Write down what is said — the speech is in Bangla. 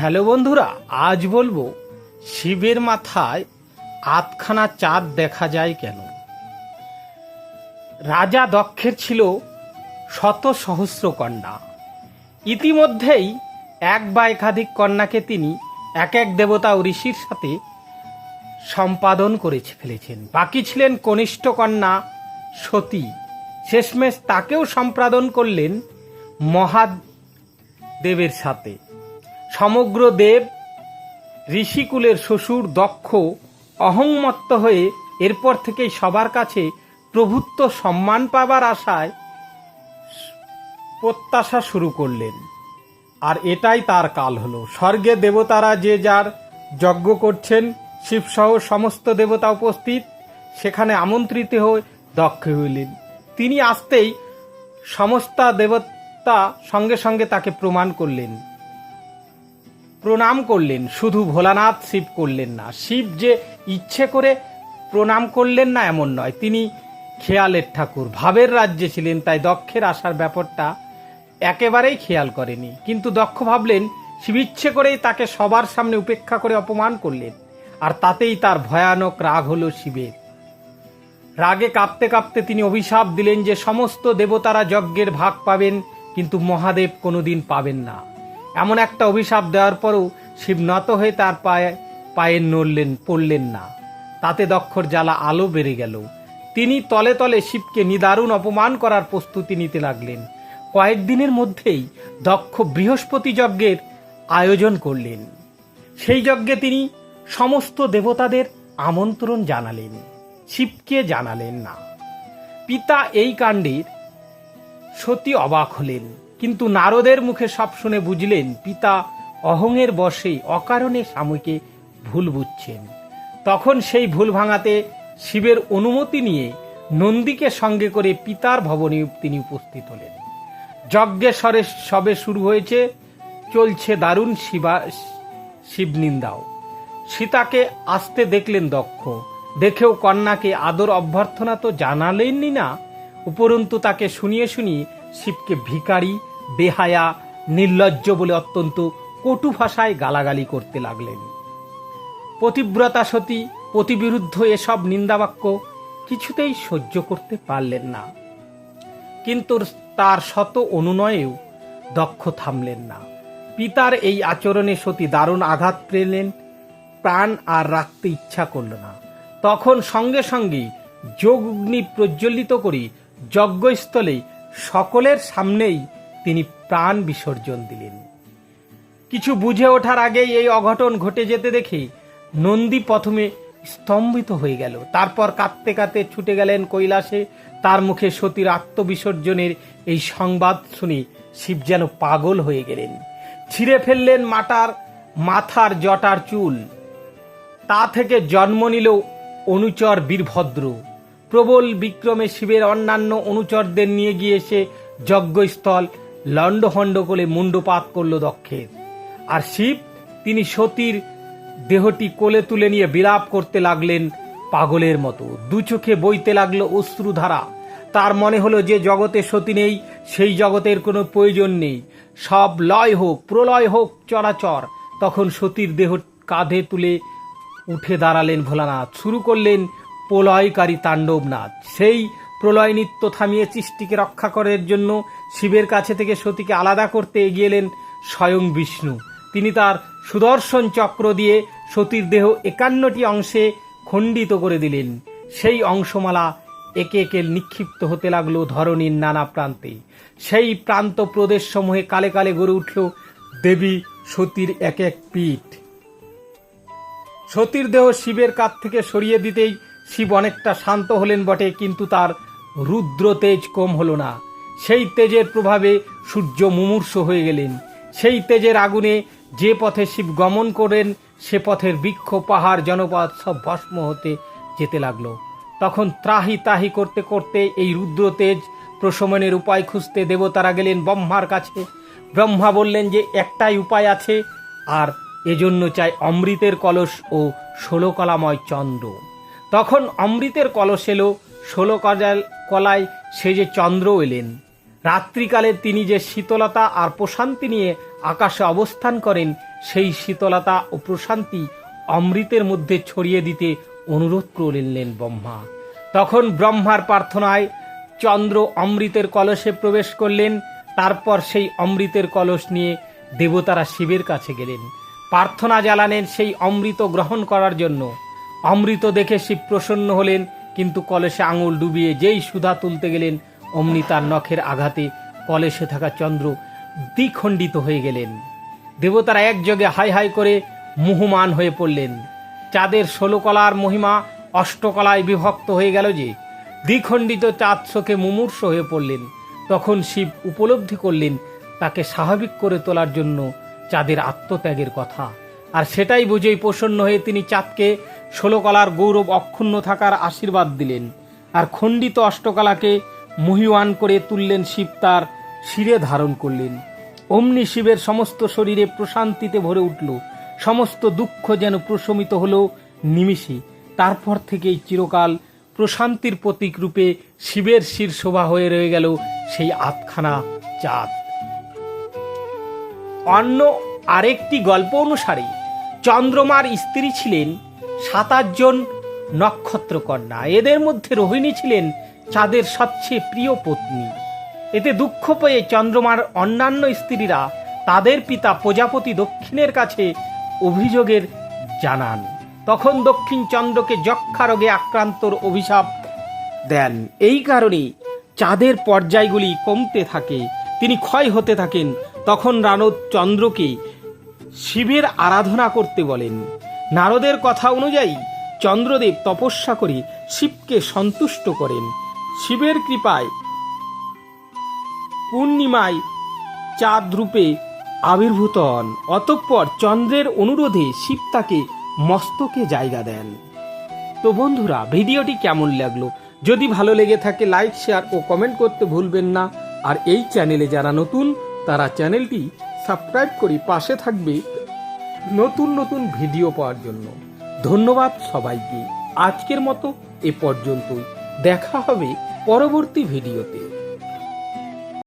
হ্যালো বন্ধুরা, আজ বলব, শিবের মাথায় আতখানা চাঁদ দেখা যায় কেন? রাজা দক্ষের ছিল শত সহস্র কন্যা। ইতিমধ্যেই এক বা একাধিক কন্যাকে তিনি এক এক দেবতা ও ঋষির সাথে সম্পাদন করে ফেলেছেন। বাকি ছিলেন কনিষ্ঠ কন্যা সতী। শেষমেশ তাকেও সম্পাদন করলেন মহাদেবের সাথে। সমগ্র দেব ঋষিকুলের শ্বশুর দক্ষ, অহংমত্ত হয়ে এরপর থেকেই সবার কাছে প্রভুত্ব সম্মান পাবার আশায় প্রত্যাশা শুরু করলেন। আর এটাই তার কাল হলো। স্বর্গে দেবতারা যে যার যজ্ঞ করছেন শিবসহ সমস্ত দেবতা উপস্থিত, সেখানে আমন্ত্রিত হয়ে দক্ষ হইলেন। তিনি আসতেই সমস্ত দেবতা সঙ্গে সঙ্গে তাকে প্রমাণ করলেন। প্রণাম করলেন, শুধু ভোলানাথ শিব করলেন না। শিব যে ইচ্ছে করে প্রণাম করলেন না এমন নয়, তিনি খেয়ালের ঠাকুর, ভাবের রাজ্যে ছিলেন, তাই দক্ষের আসার ব্যাপারটা একেবারেই খেয়াল করেনি। কিন্তু দক্ষ ভাবলেন, শিব ইচ্ছে করেই তাকে সবার সামনে উপেক্ষা করে অপমান করলেন, আর তাতেই তার ভয়ানক রাগ হল শিবের। রাগে কাঁপতে কাঁপতে তিনি অভিশাপ দিলেন যে, সমস্ত দেবতারা যজ্ঞের ভাগ পাবেন, কিন্তু মহাদেব কোনোদিন পাবেন না। এমন একটা অভিশাপ দেওয়ার পরও শিব নত হয়ে তার পায়ে পায়ে নড়লেন, পড়লেন না। তাতে দক্ষর জ্বালা আলো বেড়ে গেল। তিনি তলে তলে শিবকে নিদারুণ অপমান করার প্রস্তুতি নিতে লাগলেন। কয়েকদিনের মধ্যেই দক্ষ বৃহস্পতি যজ্ঞের আয়োজন করলেন। সেই যজ্ঞে তিনি সমস্ত দেবতাদের আমন্ত্রণ জানালেন। শিবকে জানালেন না। পিতা এই কাণ্ডের সতী অবাক হলেন। কিন্তু নারদের মুখে সব শুনে বুঝলেন পিতা অহংয়ের বশে অকারণে স্বামীকে ভুল বুঝছেন। তখন সেই ভুল ভাঙাতে শিবের অনুমতি নিয়ে নন্দীকে সঙ্গে করে পিতার ভবনে তিনি উপস্থিত হলেন। যজ্ঞের স্বরে সবে শুরু হয়েছে, চলছে দারুণ শিবা শিবনিন্দাও সীতাকে আসতে দেখলেন দক্ষ। দেখেও কন্যাকে আদর অভ্যর্থনা তো জানালেননি না, উপরন্তু তাকে শুনিয়ে শুনিয়ে শিবকে ভিখারি বেহায়া, নির্লজ্জ বলে অত্যন্ত কটু ভাষায় গালাগালি করতে লাগলেন। পতিব্রতা সতী প্রতিবিরুদ্ধ এসব নিন্দাবাক্য কিছুতেই সহ্য করতে পারলেন না। কিন্তু তার শত অনুনয়েও দক্ষ থামলেন না। পিতার এই আচরণে সতী দারুণ আঘাত পেলেন, প্রাণ আর রাখতে ইচ্ছা করল না। তখন সঙ্গে সঙ্গে যোগগ্নি প্রজ্বলিত করে যজ্ঞস্থলে সকলের সামনেই তিনি প্রাণ বিসর্জন দিলেন। কিছু বুঝে ওঠার আগেই এই অঘটন ঘটে যেতে দেখে নন্দী প্রথমে স্তম্ভিত হয়ে গেল। তারপর কাঁদতে কাঁদতে ছুটে গেলেন কৈলাসে। তার মুখে সতীর আত্মবিসর্জনের এই সংবাদ শুনে শিব যেন পাগল হয়ে গেলেন। ছিঁড়ে ফেললেন মাটার, মাথার জটার চুল। তা থেকে জন্ম নিল অনুচর বীরভদ্র। প্রবল বিক্রমে শিবের অন্যান্য অনুচরদের নিয়ে গিয়ে সে যজ্ঞস্থল লণ্ডহণ্ড করে মুন্ডপাত করল দক্ষের। আর শিব, তিনি সতীর দেহটি কোলে তুলে নিয়ে বিলাপ করতে লাগলেন পাগলের মতো। দু চোখে বইতে লাগল অশ্রুধারা। তার মনে হলো যে জগতে সতী নেই, সেই জগতের কোনো প্রয়োজন নেই। সব লয় হোক, প্রলয় হোক, চরাচর। তখন সতীর দেহ কাঁধে তুলে উঠে দাঁড়ালেন ভোলানাথ। শুরু করলেন প্রলয়কারী তাণ্ডবনাথ। সেই প্রলয় নিত্য থামিয়ে সৃষ্টিকে রক্ষা করার জন্য শিবের কাছে থেকে সতীকে আলাদা করতে এগিয়ে এলেন স্বয়ং বিষ্ণু। তিনি তার সুদর্শন চক্র দিয়ে সতীর দেহ একান্নটি অংশে খণ্ডিত করে দিলেন। সেই অংশমালা একে একে নিক্ষিপ্ত হতে লাগল ধরণীর নানা প্রান্তে। সেই প্রান্ত প্রদেশ সমূহে কালে কালে গড়ে উঠল দেবী সতীর এক এক পীঠ। সতীর দেহ শিবের কাছ থেকে সরিয়ে দিতেই শিব অনেকটা শান্ত হলেন বটে, কিন্তু তার রুদ্র তেজ কম হলো না। সেই তেজের প্রভাবে সূর্য মুমূর্ষ হয়ে গেলেন। সেই তেজের আগুনে যে পথে শিব গমন করেন, সে পথের বৃক্ষ, পাহাড়, জনপদ সব ভস্ম হতে যেতে লাগল। তখন ত্রাহি তাহি করতে করতে এই রুদ্র তেজ প্রশমনের উপায় খুঁজতে দেবতারা গেলেন ব্রহ্মার কাছে। ব্রহ্মা বললেন যে, একটাই উপায় আছে, আর এজন্য চাই অমৃতের কলস ও ষোলকলাময় চন্দ্র। তখন অমৃতের কলস এলো ষোলো কজাল- কলায় সে যে চন্দ্র এলেন। রাত্রিকালে তিনি যে শীতলতা আর প্রশান্তি নিয়ে আকাশে অবস্থান করেন, সেই শীতলতা ও প্রশান্তি অমৃতের মধ্যে ছড়িয়ে দিতে অনুরোধ করলেন ব্রহ্মা। তখন ব্রহ্মার প্রার্থনায় চন্দ্র অমৃতের কলসে প্রবেশ করলেন, তারপর সেই অমৃতের কলস নিয়ে দেবতারা শিবের কাছে গেলেন। প্রার্থনা জ্বালানেন সেই অমৃত গ্রহণ করার জন্য। অমৃত দেখে শিব প্রসন্ন হলেন কিন্তু কলসে আঙুল ডুবিয়ে যেই সুধা তুলতে গেলেন, অমনি তার নখের আঘাতে কলসে থাকা চন্দ্র দ্বিখণ্ডিত হয়ে গেলেন। দেবতারা একযোগে হাই হাই করে মুহমান হয়ে পড়লেন। চাঁদের ষোলো কলার মহিমা অষ্টকলায় বিভক্ত হয়ে গেল যে, দ্বিখণ্ডিত চাঁদ শোকে মুমূর্ষ হয়ে পড়লেন। তখন শিব উপলব্ধি করলেন তাকে স্বাভাবিক করে তোলার জন্য চাঁদের আত্মত্যাগের কথা। আর সেটাই বুঝেই প্রসন্ন হয়ে তিনি চাঁদকে ষোলো কলার গৌরব অক্ষুণ্ণ থাকার আশীর্বাদ দিলেন, আর খণ্ডিত অষ্টকলাকে মহিয়ান করে তুললেন শিব তার শিরে ধারণ করলেন। অমনি শিবের সমস্ত শরীরে প্রশান্তিতে ভরে উঠল, সমস্ত দুঃখ যেন প্রশমিত হল নিমিষে। তারপর থেকেই চিরকাল প্রশান্তির প্রতীক রূপে শিবের শির শোভা হয়ে রয়ে গেল সেই আতখানা চাঁদ। অন্য আরেকটি গল্প অনুসারে চন্দ্রমার স্ত্রী ছিলেন সাতাশ জন নক্ষত্রকন্যা। এদের মধ্যে রোহিণী ছিলেন চাঁদের সবচেয়ে প্রিয় পত্নী। এতে দুঃখ পেয়ে চন্দ্রমার অন্যান্য স্ত্রীরা তাদের পিতা প্রজাপতি দক্ষিণের কাছে অভিযোগের জানান। তখন দক্ষিণ চন্দ্রকে যক্ষা রোগে আক্রান্তর অভিশাপ দেন। এই কারণে চাঁদের পর্যায়গুলি কমতে থাকে, তিনি ক্ষয় হতে থাকেন। তখন রানদ চন্দ্রকে শিবের আরাধনা করতে বলেন। নারদের কথা অনুযায়ী চন্দ্রদেব তপস্যা করে শিবকে সন্তুষ্ট করেন। শিবের কৃপায় পূর্ণিমায় চাঁদ রূপে আবির্ভূত হন। অতঃপর চন্দ্রের অনুরোধে শিব তাকে মস্তকে জায়গা দেন। তো বন্ধুরা, ভিডিওটি কেমন লাগল? যদি ভালো লেগে থাকে, লাইক, শেয়ার ও কমেন্ট করতে ভুলবেন না। আর এই চ্যানেলে যারা নতুন, তারা চ্যানেলটি সাবস্ক্রাইব করে পাশে থাকবে। নতুন নতুন ভিডিও পাওয়ার জন্য ধন্যবাদ সবাইকে। আজকের মতো এ পর্যন্তই। দেখা হবে পরবর্তী ভিডিওতে।